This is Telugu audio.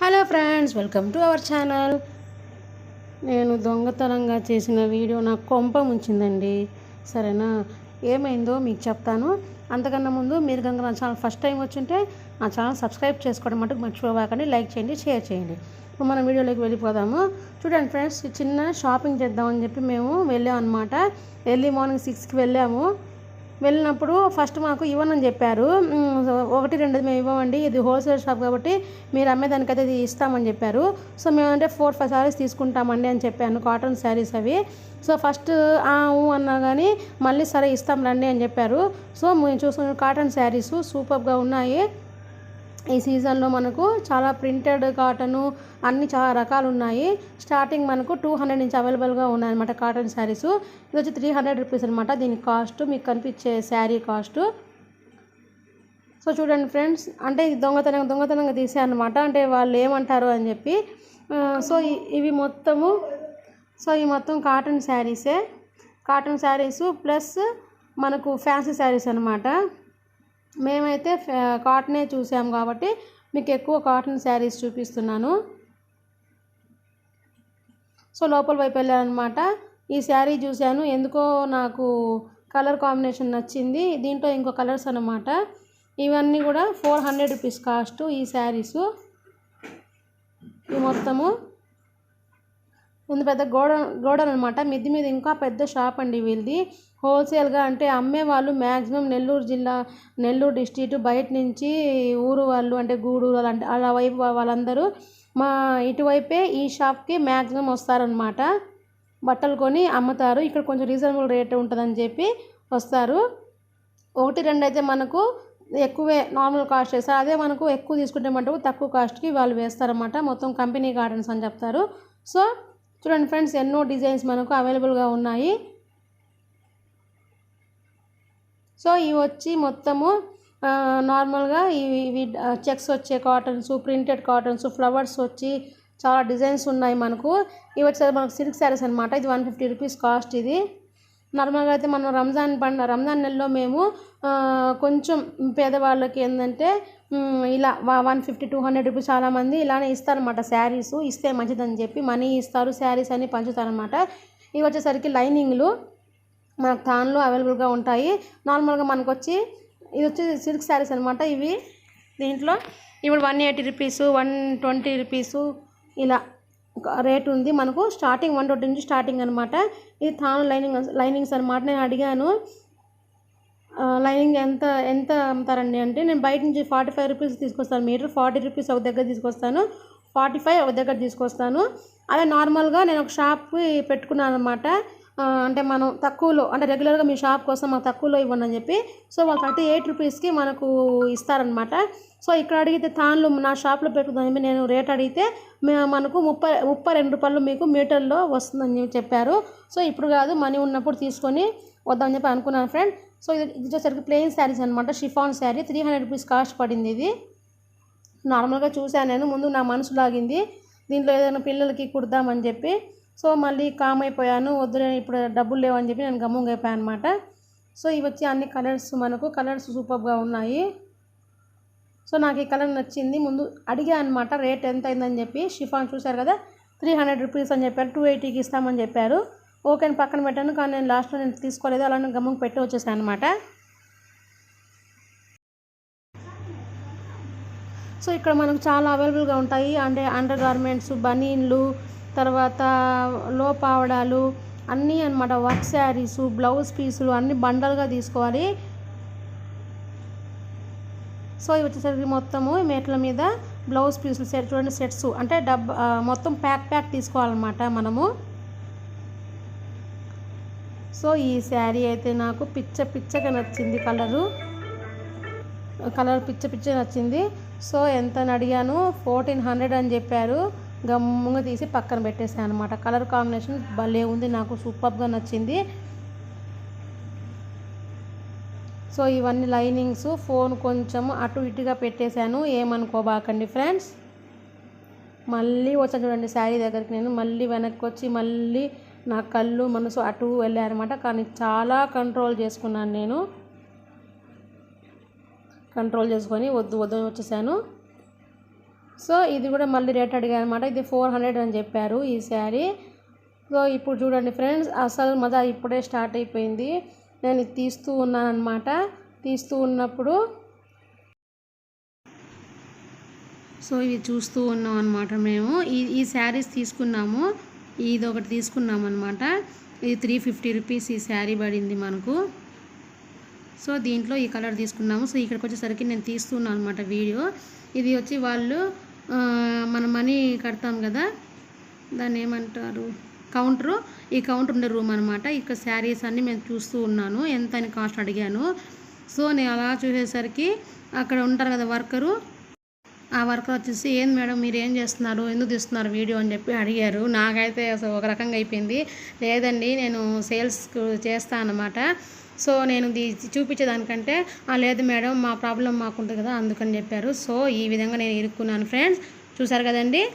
Hello friends welcome to our channel. నేను దొంగతనంగా చేసిన వీడియో నాకు కొంప ముంచిందండి. సరేనా? ఏమైందో మీకు చెప్తాను. అంతకన్నా ముందు మీరు కనుక నా ఛానల్ ఫస్ట్ టైం వచ్చింటే నా ఛానల్ సబ్స్క్రైబ్ చేసుకోవడం మటుకు మర్చిపోవాకండి లైక్ చేయండి షేర్ చేయండి. ఇప్పుడు మనం వీడియోలోకి వెళ్ళిపోదాము. చూడండి ఫ్రెండ్స్ చిన్న షాపింగ్ చేద్దామని చెప్పి మేము వెళ్ళాం అనమాట ఎర్లీ మార్నింగ్ సిక్స్కి వెళ్ళాము. వెళ్ళినప్పుడు ఫస్ట్ మాకు ఇవ్వనని చెప్పారు. ఒకటి రెండు మేము ఇవ్వమండి. ఇది హోల్సేల్ షాప్ కాబట్టి మీరు అమ్మేదానికైతే ఇది ఇస్తామని చెప్పారు. సో మేమంటే ఫోర్ ఫైవ్ శారీస్ తీసుకుంటామండి అని చెప్పాను కాటన్ శారీస్ అవి. సో ఫస్ట్ అన్నా కానీ మళ్ళీ సరే ఇస్తాం రండి అని చెప్పారు. సో మేము చూసుకున్న కాటన్ శారీస్ సూపర్గా ఉన్నాయి. ఈ సీజన్లో మనకు చాలా ప్రింటెడ్ కాటను అన్ని చాలా రకాలు ఉన్నాయి స్టార్టింగ్ మనకు టూ హండ్రెడ్ నుంచి అవైలబుల్గా ఉన్నాయన్నమాట కాటన్ శారీస్. ఇది వచ్చి త్రీ హండ్రెడ్ రూపీస్ అనమాట దీని కాస్ట్ మీకు కనిపించే శారీ కాస్ట్. సో చూడండి ఫ్రెండ్స్ అంటే దొంగతనం దొంగతనంగా తీసారనమాట అంటే వాళ్ళు ఏమంటారు అని చెప్పి సో ఇవి మొత్తము సో ఈ మొత్తం కాటన్ శారీసే. కాటన్ శారీస్ ప్లస్ మనకు ఫ్యాన్సీ శారీస్ అనమాట మేమైతే కాటనే చూసాం కాబట్టి మీకు ఎక్కువ కాటన్ శారీస్ చూపిస్తున్నాను. సో లోపల వైపు వెళ్ళానమాట ఈ శారీ చూశాను. ఎందుకో నాకు కలర్ కాంబినేషన్ నచ్చింది. దీంట్లో ఇంకో కలర్స్ అనమాట ఇవన్నీ కూడా ఫోర్ హండ్రెడ్ రూపీస్ కాస్ట్ ఈ శారీసు. ఈ మొత్తము. ముందు పెద్ద గోడ గోడన్ అనమాట మిద్ది మీద ఇంకా పెద్ద షాప్ అండి వీళ్ళది. హోల్సేల్గా అంటే అమ్మే వాళ్ళు మ్యాక్సిమం నెల్లూరు జిల్లా నెల్లూరు డిస్ట్రిక్ట్ బయట నుంచి ఊరు వాళ్ళు అంటే గూడూరు అలాంటి అలా వైపు వాళ్ళందరూ మా ఇటువైపే ఈ షాప్కి మ్యాక్సిమం వస్తారనమాట. బట్టలు కొని అమ్ముతారు. ఇక్కడ కొంచెం రీజనబుల్ రేట్ ఉంటుందని చెప్పి వస్తారు. ఒకటి రెండు అయితే మనకు ఎక్కువే నార్మల్ కాస్ట్ వేస్తారు. అదే మనకు ఎక్కువ తీసుకుంటే మటుకు తక్కువ కాస్ట్కి వాళ్ళు వేస్తారన్నమాట మొత్తం కంపెనీ గార్డెన్స్ అని చెప్తారు. సో చూడండి ఫ్రెండ్స్ ఎన్నో డిజైన్స్ మనకు అవైలబుల్గా ఉన్నాయి. సో ఇవి వచ్చి మొత్తము నార్మల్గా ఇవి ఇవి చెక్స్ వచ్చే కాటన్స్ ప్రింటెడ్ కాటన్స్ ఫ్లవర్స్ వచ్చి చాలా డిజైన్స్ ఉన్నాయి మనకు. ఇవి వచ్చేసరికి మనకు సిల్క్ శారీస్ అనమాట ఇది వన్ ఫిఫ్టీ రూపీస్ కాస్ట్ ఇది. నార్మల్గా అయితే మనం రంజాన్ పండు రంజాన్ నెలలో మేము కొంచెం పేదవాళ్ళకి ఏంటంటే ఇలా one fifty two hundred rupees చాలామంది ఇలానే ఇస్తారనమాట శారీస్ ఇస్తే మంచిదని చెప్పి మనీ ఇస్తారు శారీస్ అని పంచుతారనమాట ఇవి వచ్చేసరికి లైనింగ్లు మనకు తాన్లో అవైలబుల్గా ఉంటాయి. నార్మల్గా మనకు వచ్చి ఇది వచ్చి సిల్క్ శారీస్ అనమాట ఇవి. దీంట్లో ఇప్పుడు one eighty rupees one twenty rupees ఇలా రేట్ ఉంది. మనకు స్టార్టింగ్ వన్ ట్వంటీ నుంచి స్టార్టింగ్ అనమాట ఇది తాను లైనింగ్ లైనింగ్స్ అనమాట నేను అడిగాను లైనింగ్ ఎంత ఎంత అమ్ముతారండి అంటే నేను బయట నుంచి ఫార్టీ ఫైవ్ రూపీస్ తీసుకొస్తాను. మీటర్ ఫార్టీ రూపీస్ ఒక దగ్గర తీసుకొస్తాను. ఫార్టీ ఫైవ్ ఒక దగ్గర తీసుకొస్తాను. అదే నార్మల్గా నేను ఒక షాప్ పెట్టుకున్నాను అనమాట అంటే మనం తక్కువలో అంటే రెగ్యులర్గా మీ షాప్ కోసం మాకు తక్కువలో ఇవ్వండి అని చెప్పి సో వాళ్ళు థర్టీ ఎయిట్ రూపీస్కి మనకు ఇస్తారనమాట సో ఇక్కడ అడిగితే తాన్లు నా షాప్లో పెట్టుకుందని నేను రేట్ అడిగితే మే- మనకు ముప్పై ముప్పై రెండు రూపాయలు మీకు మీటర్లో వస్తుందని చెప్పారు. సో ఇప్పుడు కాదు మనీ ఉన్నప్పుడు తీసుకొని వద్దామని చెప్పి అనుకున్నాను ఫ్రెండ్ సో ఇది ఇది వచ్చేసరికి ప్లెయిన్ శారీస్ అనమాట chiffon sari three hundred rupees cost పడింది ఇది. నార్మల్గా చూశాను నేను ముందు నా మనసు లాగింది. దీంట్లో ఏదైనా పిల్లలకి కుడదామని చెప్పి సో మళ్ళీ కామ్ అయిపోయాను. వద్దులే ఇప్పుడు డబ్బులు లేవని చెప్పి నేను గమ్ముగా అయిపోయాను అనమాట సో ఇవి వచ్చి అన్ని కలర్స్ మనకు కలర్స్ సూపర్గా ఉన్నాయి. సో నాకు ఈ కలర్ నచ్చింది. ముందు అడిగా అనమాట రేట్ ఎంత అయిందని చెప్పి. షిఫాన్ చూశారు కదా త్రీ హండ్రెడ్ రూపీస్ అని చెప్పారు. టూ ఎయిటీకి ఇస్తామని చెప్పారు. ఓకే అని పక్కన పెట్టాను కానీ నేను లాస్ట్లో నేను తీసుకోలేదు. అలానే గమ్ముకు పెట్టి వచ్చేసాను అనమాట సో ఇక్కడ మనకు చాలా అవైలబుల్గా ఉంటాయి. అంటే అండర్ గార్మెంట్స్ బనీన్లు తర్వాత లో పావడాలు అన్నీ అనమాట వర్క్ శారీస్ బ్లౌజ్ పీసులు అన్నీ బండల్గా తీసుకోవాలి. సో ఇవి వచ్చేసరికి మొత్తము మేట్ల మీద బ్లౌజ్ పీసులు సెట్ చూడండి సెట్స్. అంటే డబ్బా మొత్తం ప్యాక్ ప్యాక్ తీసుకోవాలన్నమాట మనము. సో ఈ శారీ అయితే నాకు పిచ్చ పిచ్చగా నచ్చింది కలరు. కలర్ పిచ్చ పిచ్చ నచ్చింది. సో ఎంత అని అడిగాను? ఫోర్టీన్ హండ్రెడ్ అని చెప్పారు. గమ్ముగా తీసి పక్కన పెట్టేసాను అనమాట కలర్ కాంబినేషన్ భలే ఉంది నాకు సూపర్గా నచ్చింది. సో ఇవన్నీ లైనింగ్స్ ఫోన్ కొంచెం అటు ఇటుగా పెట్టేశాను. ఏమనుకోబాకండి ఫ్రెండ్స్ మళ్ళీ వచ్చాను చూడండి శారీ దగ్గరికి నేను. మళ్ళీ వెనక్కి వచ్చి మళ్ళీ నా కళ్ళు మనసు అటు వెళ్ళాయన్నమాట కానీ చాలా కంట్రోల్ చేసుకున్నాను నేను. కంట్రోల్ చేసుకొని వద్దు వద్దు వచ్చేసాను. సో ఇది కూడా మళ్ళీ రేట్ అడిగాను అనమాట ఇది ఫోర్ హండ్రెడ్ అని చెప్పారు ఈ శారీ. సో ఇప్పుడు చూడండి ఫ్రెండ్స్ అసలు మజా ఇప్పుడే స్టార్ట్ అయిపోయింది. నేను ఇది తీస్తూ ఉన్నాను అనమాట తీస్తూ ఉన్నప్పుడు సో ఇవి చూస్తూ ఉన్నాం అనమాట మేము. ఈ ఈ శారీస్ తీసుకున్నాము. ఇది ఒకటి తీసుకున్నాం అనమాట ఇది త్రీ ఫిఫ్టీ రూపీస్ ఈ శారీ పడింది మనకు. సో దీంట్లో ఈ కలర్ తీసుకున్నాము. సో ఇక్కడికి వచ్చేసరికి నేను తీస్తున్నాను అనమాట వీడియో. ఇది వచ్చి వాళ్ళు మన మనీ కడతాం కదా దాన్ని ఏమంటారు కౌంటరు. ఈ కౌంటర్ ఉండే రూమ్ అనమాట ఇక్కడ శారీస్ అన్నీ మేము చూస్తూ ఉన్నాను ఎంత అని కాస్ట్ అడిగాను. సో నేను అలా చూసేసరికి అక్కడ ఉంటారు కదా వర్కరు ఆ వర్కర్ వచ్చేసి ఏం మేడం మీరు ఏం చేస్తున్నారు? ఎందుకు తీస్తున్నారు వీడియో? అని చెప్పి అడిగారు. నాకైతే అసలు ఒక రకంగా అయిపోయింది. లేదండి నేను సేల్స్ చేస్తాను అన్నమాట. సో నేను ఇది చూపించేదానికంటే లేదు మేడం మా ప్రాబ్లం మాకుంటుంది కదా అందుకని చెప్పారు. సో ఈ విధంగా నేను ఇరుక్కున్నాను ఫ్రెండ్స్. చూసారు కదండి?